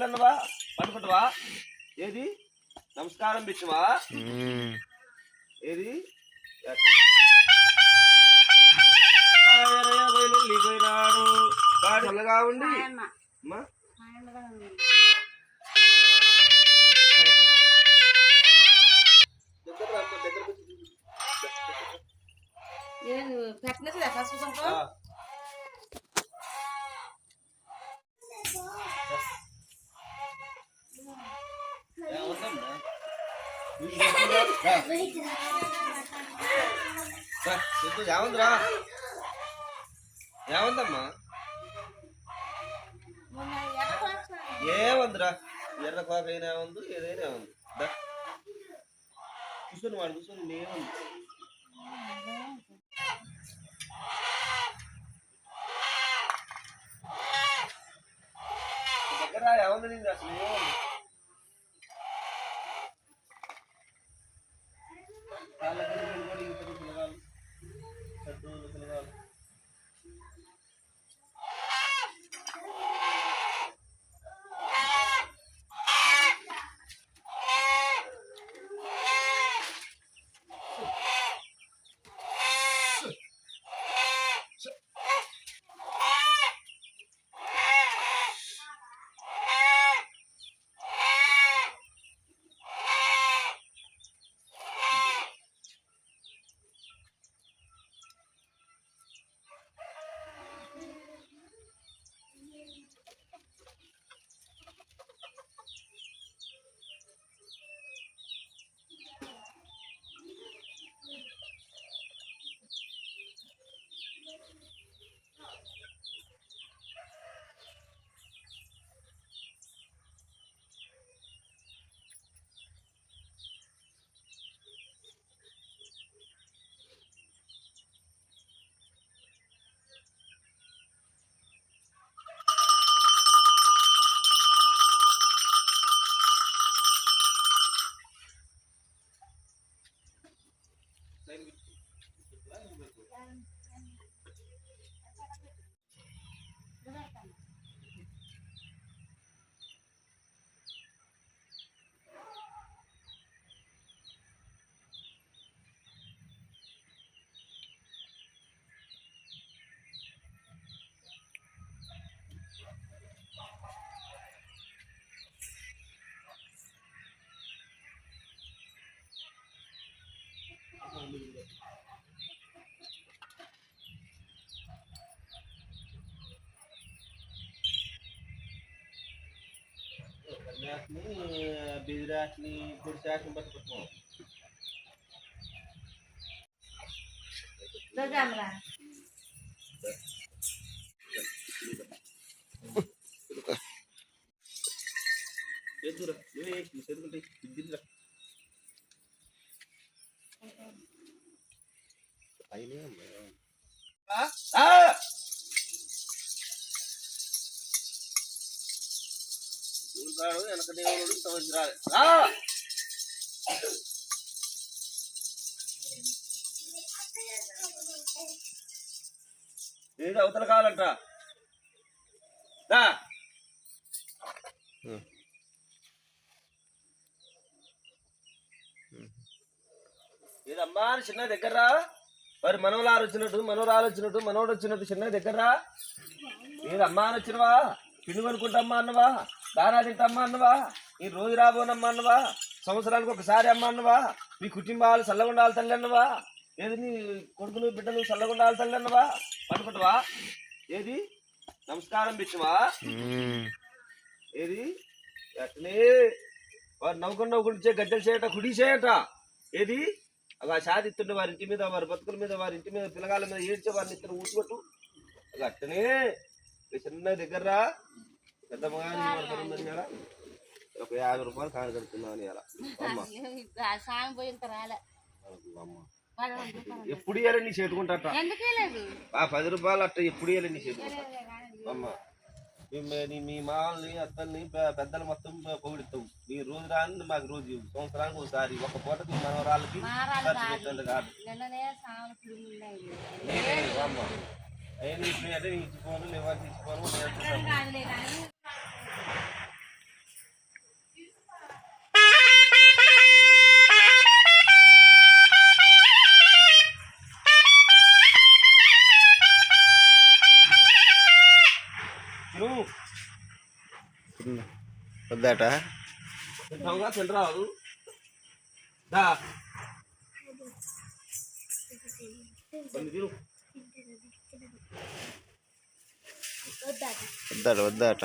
తల్లన్నవా పట్టుకుంటావా ఏది? నమస్కారం పెట్టవా ఉమ్. ఏది? పోయినాడు. చల్లగా ఉండి. అమ్మా. చెప్పు ఏముందిరా ఏముందమ్మా ఏముందిరా ఎర్ర కోక అయినా ఉంది ఏదైనా ఉంది కూర్చొని వాడు కూర్చొని నేముంది దగ్గర ఏముంది అసలు ఏముంది Bidrat nih, bursa sumpah-sumpah Dua jam lah Dua jam వెనక దేవుడు సంవత్సరాలు ఏది అవతల కావాలంట. ఏదమ్మా చిన్న దగ్గర రా. మరి మనవలారు వచ్చినట్టు మనవరాలు వచ్చినట్టు మనవడు వచ్చినట్టు చిన్న దగ్గర రా ఏదమ్మా అని వచ్చినవా? పిండి కొనుక్కుంటమ్మా అన్నవా? దానా తింటమ్మా అన్నవా? ఈ రోజు రాబోనమ్మా అన్నవా? సంవత్సరానికి ఒకసారి అమ్మా అన్నవా? మీ కుటుంబాలు చల్లగుండాలి తల్లి అన్నవా? ఏది నీ కొడుకులు బిడ్డలు చల్లగుండాలి తల్లి అన్నవా? పట్టుకుంటావా? ఏది? నమస్కారం ఉమ్. ఏది? అట్లే. వారు నవ్వుకుని నవ్వుకుంటే గడ్డలు చేయట కుడి చేయట ఏది? ఆ సాధిస్తుండే వారి ఇంటి మీద వారి బతుకుల మీద వారి ఇంటి మీద పిల్లగాల మీద ఏడ్చే వారిని ఇద్దరు ఊసుకోట్టు అట్టనే చిన్న దగ్గర రా పెద్ద మగాని ఒక యాభై రూపాయలు కాని కడుతున్నాను ఇలా ఎప్పుడు ఇవ్వాలి నీ చేతుకుంటాట ఎందుకే లేదు ఆ పది రూపాయలు అట్ట ఎప్పుడు ఇవ్వాలి నీ చేతుకుంటా? అమ్మ. మీ- మీ- నీ- మీ మామల్ని అత్తల్ని పె- పెద్దలు మొత్తం పొగిడిస్తావు మీ రోజు రాని మాకు రోజు. సంవత్సరానికి ఒకసారి. ఒక పూటకి మారాలు ఖర్చు కాదు. పెట్టండి కాదు. నిన్ననే సాయం పిడుగున్నాయి నేనే అమ్మ. అయ్యి ఇప్పుడు అంటే ఇచ్చిపోను లేవాలి వద్దాట. తినరాదు దా. కొన్ని తిను వద్దాట.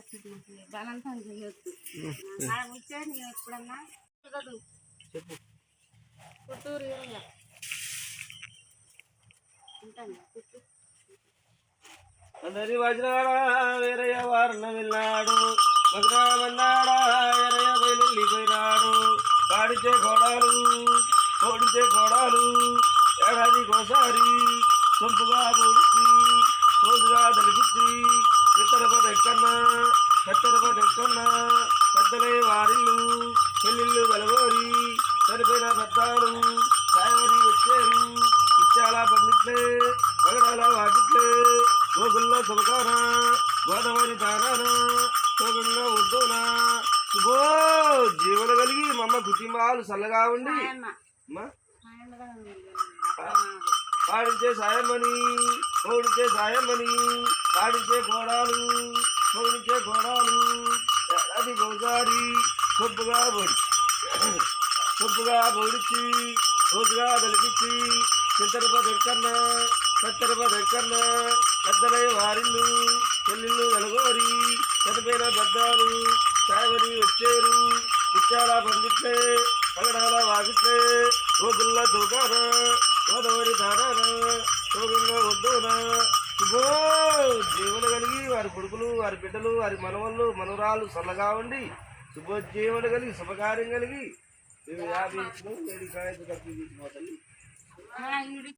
వద్దాట బలంతం చేయొద్దు వచ్చాడు నేను ఎప్పుడన్నా కుదరదు. చెప్పు పుత్తూరు ఏరియా. ఉంటాను పుత్తూరు అందరి వజ్రాడా వీరయ్య వారణ వెళ్ళాడు మగ్రామన్నాడా పాడితే కోడాలు కోడాలు ఏడాదికోసారి సొంపుగా పొడిచి రోజుగా తలిపించి ఎక్కన్నా పెద్దలే వారిల్లు పెళ్ళిళ్ళు కలగోరి సరిపోయిన పెద్దాలు సాయవరి వచ్చారు ఇచ్చాల పండిట్లే పగడాల వాకిట్లే గోగుల్లో శుభకాన గోదావరి తారాన శోభంగా వద్దునా శుభో జీవన కలిగి మమ్మ కుటుంబాలు చల్లగా ఉండి. పాడించే సాయమని ఓడించే సాయమని పాడించే కోడాలు. ఓడించే గోడాలు అది గోజారి సొబ్బుగా పొడి సొబ్బుగా పొడిచి రోజుగా తలిపించి చిత్తరప దగ్గరన కత్తరప దగ్గరన పెద్దలై వారిల్లు పెళ్ళిళ్ళు నలుగోరి చనిపోయిన బద్దాలు సాయవని వచ్చేరు ముత్యాల పందిట్లే పగడాల వాగిట్లే రోజుల్లో తోగానా గోదావరి ధారాన శోభంగా వద్దునా శుభో వారి కొడుకులు వారి బిడ్డలు వారి మనవళ్ళు మనవరాలు చల్లగా ఉండి శుభోజ్జీవన కలిగి శుభకార్యం కలిగి ఇవి యాభై ఇచ్చిన